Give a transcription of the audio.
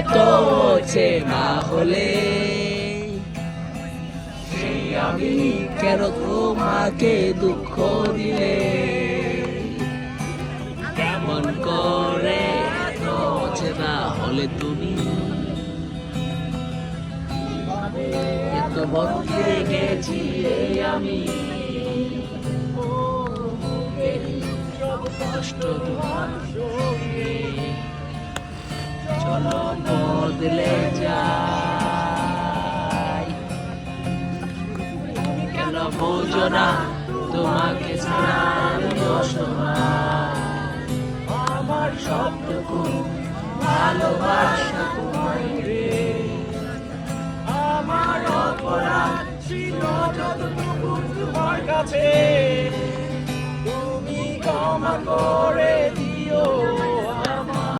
এত হচ্ছে না হলে আমি কেন তোমাকে দুঃখ দিলে? কেমন করে এত হচ্ছে না হলে তুমি? এত বন্ধে গেছি আমি। কষ্ট তোমার কেন বোঝো না তোমাকে ছাড়া আমার সবটুকু ভালোবাসা তোমায় রে। আমার অপরাধ তোমার কাছে। তুমি ক্ষমা করে